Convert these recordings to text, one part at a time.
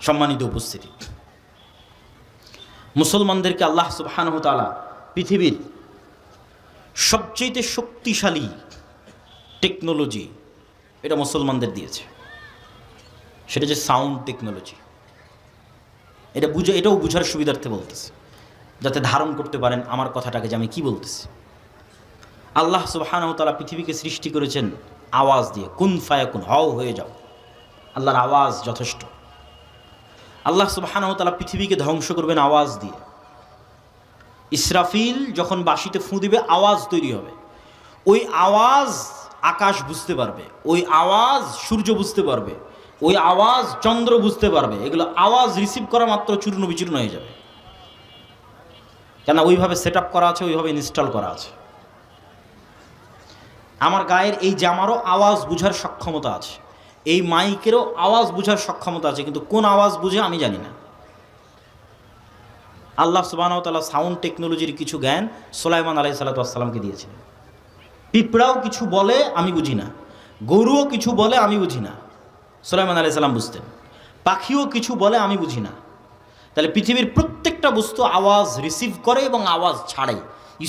সম্মানিত উপস্থিতি। মুসলমানদেরকে আল্লাহ সুবহানাহু ওয়া তাআলা পৃথিবীর সবচেয়ে শক্তিশালী টেকনোলজি এটা মুসলমানদের দিয়েছে। সেটা যে সাউন্ড টেকনোলজি। এটা বুঝে, এটাও বুঝার সুবিধার্থে বলতেছে। যাতে ধারণ করতে পারেন আমার কথাটাকে যে আমি কি বলতেছি। আল্লাহ সুবহানাহু তাআলা পৃথিবীকে সৃষ্টি করেছেন আওয়াজ দিয়ে, কুন ফায়াকুন, হও হয়ে যাও। আল্লাহর আওয়াজ যথেষ্ট। আল্লাহ সুবহানাহু তাআলা পৃথিবীকে ধ্বংস করবেন আওয়াজ দিয়ে। ইসরাফিল যখন বাঁশিতে ফুঁ দিবে, আওয়াজ তৈরি হবে। ওই আওয়াজ আকাশ বুঝতে পারবে, ওই আওয়াজ সূর্য বুঝতে পারবে, ওই আওয়াজ চন্দ্র বুঝতে পারবে। এগুলো আওয়াজ রিসিভ করা মাত্র চূর্ণ বিচূর্ণ হয়ে যাবে। কেন ওইভাবে সেট আপ করা আছে, ওইভাবে ইনস্টল করা আছে। আমার গায়ের এই জামারও আওয়াজ বুঝার সক্ষমতা আছে। এই মাইকেরও আওয়াজ বুঝার সক্ষমতা আছে, কিন্তু কোন আওয়াজ বুঝে আমি জানি না। আল্লাহ সুবাহতাল্লাহ সাউন্ড টেকনোলজির কিছু জ্ঞান সোলাইমান আলাই সাল্লাতামকে দিয়েছিলেন পিঁপড়াও কিছু বলে আমি বুঝি না, গরুও কিছু বলে আমি বুঝি না, সোলাইমান আলাই সাল্লাম বুঝতেন। পাখিও কিছু বলে আমি বুঝি না। তাহলে পৃথিবীর প্রত্যেকটা বস্তু আওয়াজ রিসিভ করে এবং আওয়াজ ছাড়ে।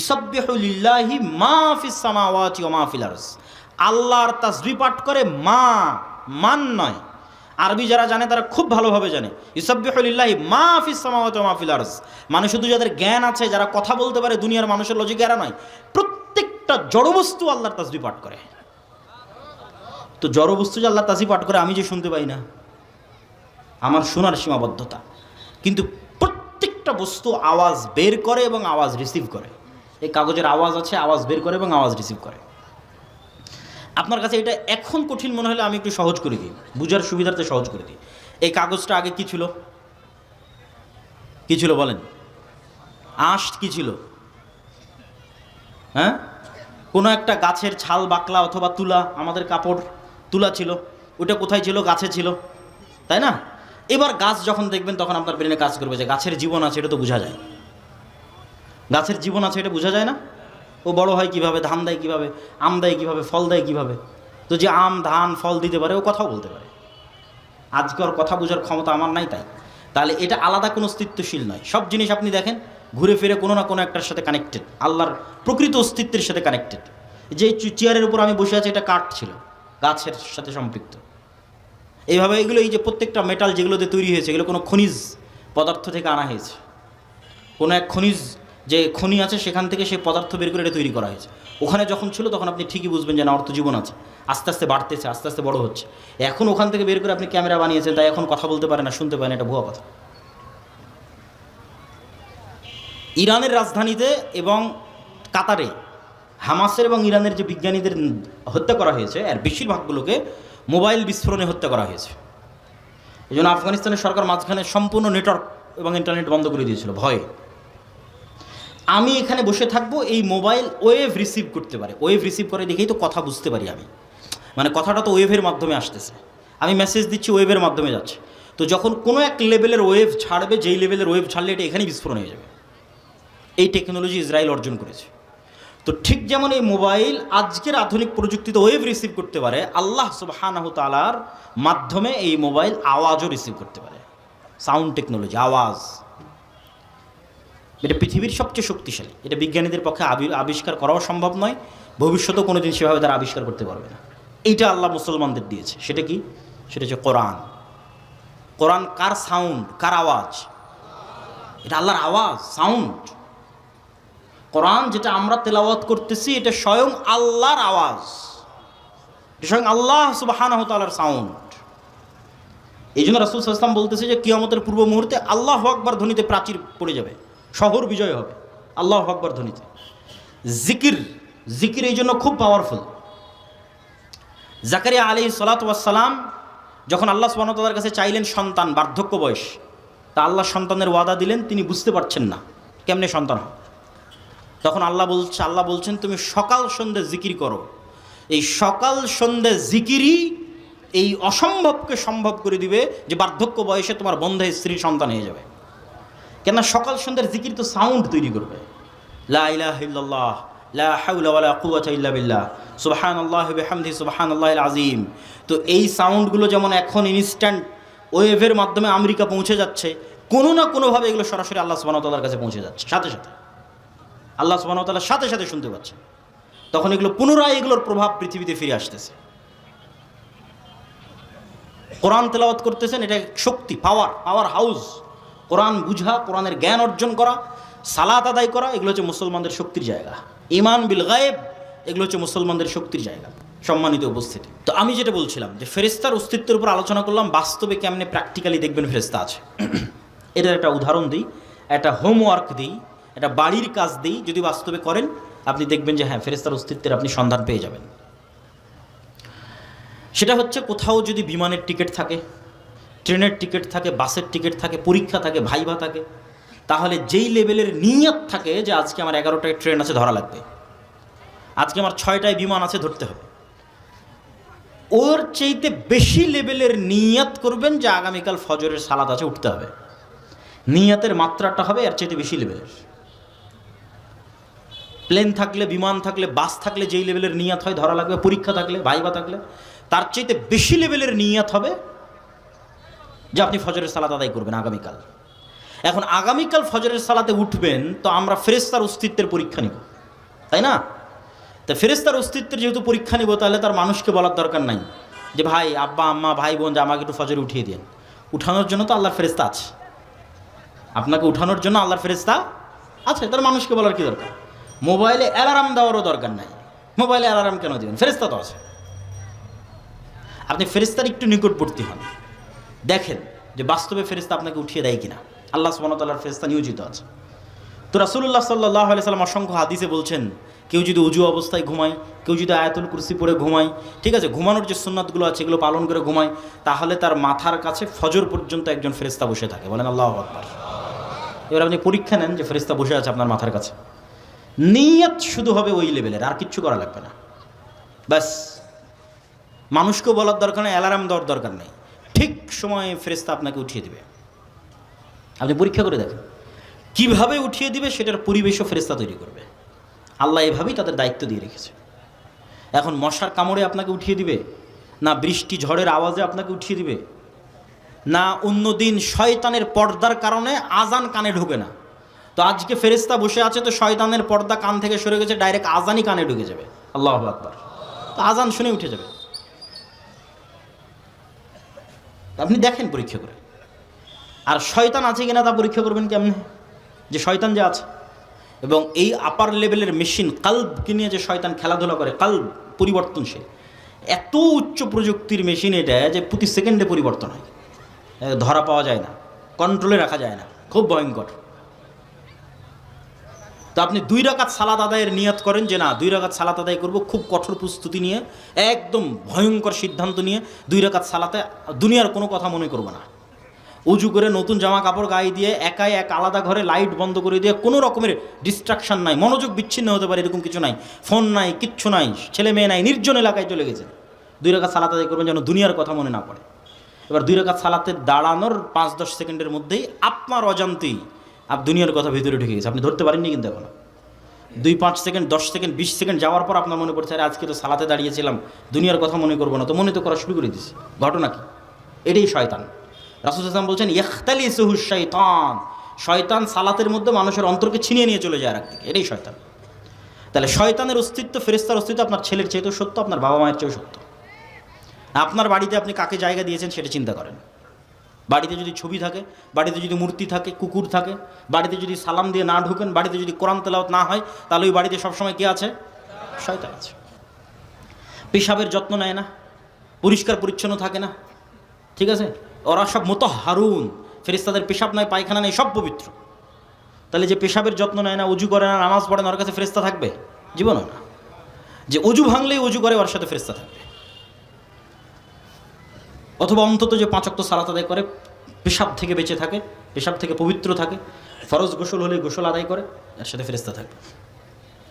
ইসব্বিহুলিল্লাহি মা ফিস সামাওয়াতি ওয়া মা ফিল আল্লাহর তাসবিহ পাঠ করে মা মান নয়। আরবি যারা জানে, তারা খুব ভালোভাবে জানে। ইসব্বিহুলিল্লাহি মা ফিস সামাওয়াতি ওয়া মা ফিল আরজ মানুষ শুধু যাদের জ্ঞান আছে, যারা কথা বলতে পারে, দুনিয়ার মানুষের লজিক এরা নয়। প্রত্যেকটা জড়বস্তু আল্লাহর তাসবিহ পাঠ করে। তো জড়বস্তু যে আল্লাহ তাসবিহ পাঠ করে, আমি যে শুনতে পাই না। আমার শোনার সীমাবদ্ধতা। কিন্তু প্রত্যেকটা বস্তু আওয়াজ বের করে এবং আওয়াজ রিসিভ করে। এই কাগজের আওয়াজ আছে, আওয়াজ বের করে এবং আওয়াজ রিসিভ করে। আপনার কাছে এটা এখন কঠিন মনে হলে আমি একটু সহজ করে দিই। বুঝার সুবিধার্থে সহজ করে দিই। এই কাগজটা আগে কি ছিল? কি ছিল বলেন? আঁশ কি ছিল? হ্যাঁ? কোনো একটা গাছের ছাল, বাকলা অথবা তুলা, আমাদের কাপড় তুলা ছিল। ওটা কোথায় ছিল? গাছে ছিল। তাই না? এবার গাছ যখন দেখবেন, তখন আপনার ব্রেনে কাজ করবে যে গাছের জীবন আছে, এটা তো বোঝা যায়। গাছের জীবন আছে, এটা বোঝা যায় না? ও বড় হয় কীভাবে, ধান দেয় কীভাবে, আম দেয় কীভাবে, ফল দেয় কীভাবে? তো যে আম, ধান, ফল দিতে পারে, ও কথাও বলতে পারে। আজকে ওর কথা বোঝার ক্ষমতা আমার নাই তাই। তাহলে এটা আলাদা কোনো অস্তিত্বশীল নয়। সব জিনিস আপনি দেখেন, ঘুরে ফিরে কোনো না কোনো একটার সাথে কানেক্টেড আল্লাহর প্রকৃত অস্তিত্বের সাথে কানেক্টেড যে চেয়ারের উপর আমি বসে আছি, এটা কাঠ ছিল, গাছের সাথে সম্পৃক্ত। এইভাবে এগুলো, এই যে প্রত্যেকটা মেটাল যেগুলোতে তৈরি হয়েছে, এগুলো কোনো খনিজ পদার্থ থেকে আনা হয়েছে। কোনো এক খনিজ যে খনি আছে, সেখান থেকে সেই পদার্থ বের করে এটা তৈরি করা হয়েছে। ওখানে যখন ছিল, তখন আপনি ঠিকই বুঝবেন যে না অর্থ জীবন আছে। আস্তে আস্তে বাড়তেছে, আস্তে আস্তে বড় হচ্ছে। এখন ওখান থেকে বের করে আপনি ক্যামেরা বানিয়েছেন, তাই এখন কথা বলতে পারে না, শুনতে পারেন এটা ভুয়া কথা। ইরানের রাজধানীতে এবং কাতারে হামাসের এবং ইরানের যে বিজ্ঞানীদের হত্যা করা হয়েছে, আর বেশিরভাগগুলোকে মোবাইল বিস্ফোরণে হত্যা করা হয়েছে। এই জন্য আফগানিস্তানের সরকার মাঝখানে সম্পূর্ণ নেটওয়ার্ক এবং ইন্টারনেট বন্ধ করে দিয়েছিল, ভয়ে। আমি এখানে বসে থাকব, এই মোবাইল ওয়েভ রিসিভ করতে পারে। ওয়েভ রিসিভ করে দেখেই তো কথা বুঝতে পারি আমি। মানে কথাটা তো ওয়েভের মাধ্যমে আসতেছে। আমি মেসেজ দিচ্ছি, ওয়েভের মাধ্যমে যাচ্ছে। তো যখন কোনো এক লেভেলের ওয়েভ ছাড়বে, যেই লেভেলের ওয়েভ ছাড়লে এটা এখানেই বিস্ফোরণ হয়ে যাবে। এই টেকনোলজি ইসরায়েল অর্জন করেছে। তো ঠিক যেমন এই মোবাইল আজকের আধুনিক প্রযুক্তিতে ওয়েভ রিসিভ করতে পারে, আল্লাহ সুবাহানাহ তালার মাধ্যমে এই মোবাইল আওয়াজও রিসিভ করতে পারে। সাউন্ড টেকনোলজি আওয়াজ। এটা পৃথিবীর সবচেয়ে শক্তিশালী। এটা বিজ্ঞানীদের পক্ষে আবি- আবিষ্কার করাও সম্ভব নয়, ভবিষ্যতেও কোনো দিন সেভাবে তারা আবিষ্কার করতে পারবে না। এইটা আল্লাহ মুসলমানদের দিয়েছে। সেটা কি? সেটা হচ্ছে কোরআন। কোরআন কার সাউন্ড কার আওয়াজ? এটা আল্লাহর আওয়াজ সাউন্ড কোরআন যেটা আমরা তেলাওয়াত করতেছি, এটা স্বয়ং আল্লাহর আওয়াজ। এটা স্বয়ং আল্লাহ সুবাহানহ সাউন্ড এই জন্য রাসুল সাল্লাম বলতেছে যে, কিয়ামতের পূর্ব মুহূর্তে আল্লাহ আকবর ধ্বনিতে প্রাচীর পড়ে যাবে। শহর বিজয় হবে। আল্লাহ আকবর ধ্বনিতে। জিকির জিকির এই জন্য খুব পাওয়ারফুল জাকারিয়া আলী সালাতাম যখন আল্লাহ সুবাহতালার কাছে চাইলেন সন্তান, বার্ধক্য বয়স, তা আল্লাহ সন্তানের ওয়াদা দিলেন, তিনি বুঝতে পারছেন না কেমনে সন্তান তখন আল্লাহ বলছে, আল্লাহ বলছেন, তুমি সকাল সন্ধ্যে জিকির করো। এই সকাল সন্ধ্যে জিকিরই এই অসম্ভবকে সম্ভব করে দিবে যে বার্ধক্য বয়সে তোমার বন্ধে স্ত্রী সন্তান হয়ে যাবে। কেননা সকাল সন্ধ্যার জিকির তো সাউন্ড তৈরি করবে। লা ইলাহা ইল্লাল্লাহ, লা হাওলা ওয়ালা কুওয়াতা ইল্লা বিল্লাহ তো এই সাউন্ডগুলো যেমন এখন ইনস্ট্যান্ট ওয়েভের মাধ্যমে আমেরিকা পৌঁছে যাচ্ছে, কোনো না কোনোভাবে এগুলো সরাসরি আল্লাহ সুবাহতাল্লার কাছে পৌঁছে যাচ্ছে। সাথে সাথে। আল্লাহ সুবাহতাল্লার সাথে সাথে শুনতে পাচ্ছে। তখন এগুলো পুনরায় এগুলোর প্রভাব পৃথিবীতে ফিরে আসতেছে। কোরআন তেলাওয়াত করতেছেন, এটা শক্তি পাওয়ার পাওয়ার হাউস কোরআন বুঝা, কোরআনের জ্ঞান অর্জন করা, সালাত আদায় করা, এগুলো হচ্ছে মুসলমানদের শক্তির জায়গা। ইমান বিল গায়েব, এগুলো হচ্ছে মুসলমানদের শক্তির জায়গা। সম্মানিত উপস্থিতি। তো আমি যেটা বলছিলাম যে ফেরেস্তার অস্তিত্বের উপর আলোচনা করলাম, বাস্তবে কেমনে প্র্যাকটিক্যালি দেখবেন ফেরেস্তা আছে। এটার একটা উদাহরণ দিই, একটা হোমওয়ার্ক দিই, একটা বাড়ির কাজ দিই, যদি বাস্তবে করেন, আপনি দেখবেন যে হ্যাঁ ফেরেস্তার অস্তিত্বের আপনি সন্ধান পেয়ে যাবেন। সেটা হচ্ছে কোথাও যদি বিমানের টিকিট থাকে ট্রেনের টিকিট থাকে, বাসের টিকিট থাকে, পরীক্ষা থাকে ভাইভা থাকে, তাহলে যেই লেভেলের নিয়ত থাকে যে আজকে আমার এগারোটায় ট্রেন আছে, ধরা লাগবে। আজকে আমার ছয়টায় বিমান আছে, ধরতে হবে। ওর চাইতে বেশি লেভেলের নিয়াত করবেন যে আগামীকাল ফজরের সালাদ আছে, উঠতে হবে। নিয়াতের মাত্রাটা হবে এর চাইতে বেশি লেভেলের। প্লেন থাকলে, বিমান থাকলে, বাস থাকলে যেই লেভেলের নিয়াত হয়, ধরা লাগবে, পরীক্ষা থাকলে, ভাইবা থাকলে, তার চাইতে বেশি লেভেলের নিয়াত হবে যে আপনি ফজরের সালাত আদায় করবেন আগামীকাল। এখন আগামীকাল ফজরের সালাতে উঠবেন, তো আমরা ফেরেস্তার অস্তিত্বের পরীক্ষা নিব। তাই না? তা ফেরেস্তার অস্তিত্বের যেহেতু পরীক্ষা নিব, তাহলে তার মানুষকে বলার দরকার নাই। যে ভাই, আব্বা, আম্মা, ভাই, বোন, যে আমাকে একটু ফজরে উঠিয়ে দিন উঠানোর জন্য তো আল্লাহর ফেরেস্তা আছে। আপনাকে উঠানোর জন্য আল্লাহর ফেরেস্তা আছে, তার মানুষকে বলার কি দরকার? মোবাইলে অ্যালার্ম দেওয়ারও দরকার নাই। মোবাইলে অ্যালার্ম কেন দিবেন? ফেরেস্তা তো আছে। আপনি ফেরেস্তার একটু নিকটবর্তী হন। দেখেন যে বাস্তবে ফেরেস্তা আপনাকে উঠিয়ে দেয় কিনা। আল্লাহ সুবাহতাল্লাহর ফেরেস্তা নিয়োজিত আছে। তো রাসুল্লাহ সাল্লাহ সাল্লাম অসংখ্য হাদিসে বলছেন, কেউ যদি উজু অবস্থায় ঘুমায়, কেউ যদি আয়াতুল কুরসি পরে ঘুমায়, ঠিক আছে, ঘুমানোর যে সুন্নাতগুলো আছে এগুলো পালন করে ঘুমায়, তাহলে তার মাথার কাছে ফজর পর্যন্ত একজন ফেরেস্তা বসে থাকে। বলেন আল্লাহ আকবর। এবার আপনি পরীক্ষা নেন যে ফেরেস্তা বসে আছে আপনার মাথার কাছে। নিয়ত শুধু হবে ওই লেভেলের, আর কিচ্ছু করা লাগবে না। ব্যাস। মানুষকেও বলার দরকার নেই, অ্যালার্ম দেওয়ার দরকার নেই। ঠিক সময়ে ফেরেস্তা আপনাকে উঠিয়ে দেবে। আপনি পরীক্ষা করে দেখেন। কীভাবে উঠিয়ে দিবে সেটার পরিবেশও ফেরেস্তা তৈরি করবে। আল্লাহ এভাবেই তাদের দায়িত্ব দিয়ে রেখেছে। এখন মশার কামড়ে আপনাকে উঠিয়ে দিবে, না বৃষ্টি ঝড়ের আওয়াজে আপনাকে উঠিয়ে দিবে, না অন্যদিন শয়তানের পর্দার কারণে আজান কানে ঢোকে না। তো আজকে ফেরেস্তা বসে আছে তো শয়তানের পর্দা কান থেকে সরে গেছে, ডাইরেক্ট আজানই কানে ঢুকে যাবে। আল্লাহ আকবর। তো আজান শুনে উঠে যাবে। আপনি দেখেন পরীক্ষা করে। আর শয়তান আছে কিনা তা পরীক্ষা করবেন কেমনে? যে শয়তান যে আছে। এবং এই আপার লেভেলের মেশিন কাল্ব কিনে যে শয়তান খেলাধুলা করে কাল্ব পরিবর্তনশীল। এত উচ্চ প্রযুক্তির মেশিন এটা যে প্রতি সেকেন্ডে পরিবর্তন হয়। ধরা পাওয়া যায় না কন্ট্রোলে রাখা যায় না। খুব ভয়ঙ্কর। তো আপনি দুই রাকাত সালাত আদায়ের নিয়ত করেন যে না, দুই রাকাত সালাত আদায় করব খুব কঠোর প্রস্তুতি নিয়ে, একদম ভয়ঙ্কর সিদ্ধান্ত নিয়ে দুই রাকাত সালাতে দুনিয়ার কোনো কথা মনে করব না। উজু করে নতুন জামা কাপড় গায়ে দিয়ে একাই এক আলাদা ঘরে লাইট বন্ধ করে দিয়ে কোনো রকমের ডিস্ট্রাকশন নাই, মনোযোগ বিচ্ছিন্ন হতে পারে এরকম কিছু নাই। ফোন নাই, কিচ্ছু নাই, ছেলে মেয়ে নাই, নির্জন এলাকায় চলে গেছে। দুই রাকাত সালাত আদায় করবেন যেন দুনিয়ার কথা মনে না পড়ে। এবার দুই রাকাত সালাতে দাঁড়ানোর পাঁচ দশ সেকেন্ডের মধ্যেই আপনার অজান্তেই আপ দুনিয়ার কথা ভিতরে ঢুকে গেছে। আপনি ধরতে পারেননি কিন্তু এখনও। দুই পাঁচ সেকেন্ড, দশ সেকেন্ড, বিশ সেকেন্ড যাওয়ার পর আপনার মনে পড়ছে, আরে, আজকে তো সালাতে দাঁড়িয়েছিলাম, দুনিয়ার কথা মনে করব না। তো মনে তো করা শুরু করে দিয়েছি ঘটনা কি? এটাই শয়তান। রাসুল ইসলাম বলছেন ইখতালি সুহু শয়তান। শয়তান সালাতের মধ্যে মানুষের অন্তরকে ছিনিয়ে নিয়ে চলে যায় আর থেকে এটাই শয়তান। তাহলে শয়তানের অস্তিত্ব ফেরেস্তার অস্তিত্ব আপনার ছেলের চেয়েতেও সত্য, আপনার বাবা মায়ের চেয়েও সত্য। আপনার বাড়িতে আপনি কাকে জায়গা দিয়েছেন সেটা চিন্তা করেন। বাড়িতে যদি ছবি থাকে, বাড়িতে যদি মূর্তি থাকে, কুকুর থাকে, বাড়িতে যদি সালাম দিয়ে না ঢুকেন, বাড়িতে যদি কোরআন তেলাওয়াত না হয়, তাহলে ওই বাড়িতে সবসময় কে আছে? শয়তান আছে। পেশাবের যত্ন নেয় না, পরিষ্কার পরিচ্ছন্ন থাকে না, ঠিক আছে? ওরা সব মতো হারুন ফেরিস্তাদের পেশাব নয় পায়খানা নেই, সব পবিত্র। তাহলে যে পেশাবের যত্ন নেয় না, উজু করে না, নামাজ পড়ে না, ওর কাছে ফেরিস্তা থাকবে? জীবনও না। যে অজু ভাঙলেই উজু করে, ওর সাথে ফেরিস্তা থাকবে। অথবা অন্তত যে পাঁচক্ত সালাত আদায় করে, পেশাব থেকে বেঁচে থাকে, পেশাব থেকে পবিত্র থাকে, ফরজ গোসল হলে গোসল আদায় করে এর সাথে ফেরিস্তা থাকবে।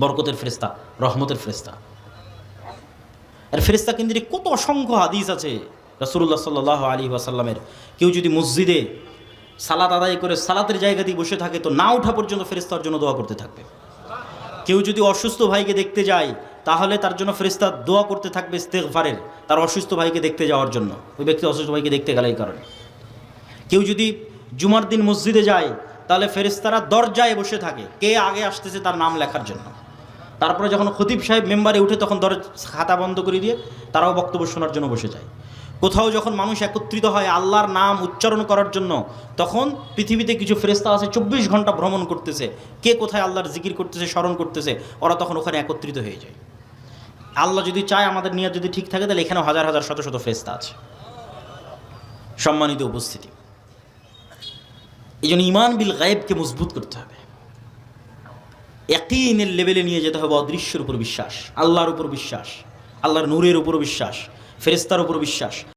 বরকতের ফেরিস্তা রহমতের ফেরিস্তা আর ফেরিস্তা কেন্দ্রিক কত অসংখ্য হাদিস আছে রসুল্লাহ সাল্লাহ আলী ওয়াসাল্লামের। কেউ যদি মসজিদে সালাত আদায় করে, সালাতের জায়গা দিয়ে বসে থাকে, তো না ওঠা পর্যন্ত ফেরিস্তার জন্য দোয়া করতে থাকবে। কেউ যদি অসুস্থ ভাইকে দেখতে যায় তাহলে তার জন্য ফেরিস্তা দোয়া করতে থাকবে ইস্তেগফারের, তার অসুস্থ ভাইকে দেখতে যাওয়ার জন্য। ওই ব্যক্তি অসুস্থ ভাইকে দেখতে গেলে এই কারণে। কেউ যদি জুমার দিন মসজিদে যায়, তাহলে ফেরেস্তারা দরজায় বসে থাকে, কে আগে আসতেছে তার নাম লেখার জন্য। তারপরে যখন খতিব সাহেব মেম্বারে উঠে তখন দর খাতা বন্ধ করে দিয়ে তারাও বক্তব্য শোনার জন্য বসে যায়। কোথাও যখন মানুষ একত্রিত হয় আল্লাহর নাম উচ্চারণ করার জন্য, তখন পৃথিবীতে কিছু ফেরেস্তা আছে, চব্বিশ ঘণ্টা ভ্রমণ করতেছে। কে কোথায় আল্লাহর জিকির করতেছে, স্মরণ করতেছে, ওরা তখন ওখানে একত্রিত হয়ে যায়। আল্লাহ যদি চায়, আমাদের নিয়ত যদি ঠিক থাকে, তাহলে এখানেও হাজার হাজার শত শত ফেস্তা আছে। সম্মানিত উপস্থিতি। এই জন্য ইমান বিল গায়েবকে মজবুত করতে হবে। একইনের লেভেলে নিয়ে যেতে হবে অদৃশ্যের উপর বিশ্বাস, আল্লাহর উপর বিশ্বাস, আল্লাহর নূরের উপর বিশ্বাস ফেরেস্তার উপর বিশ্বাস।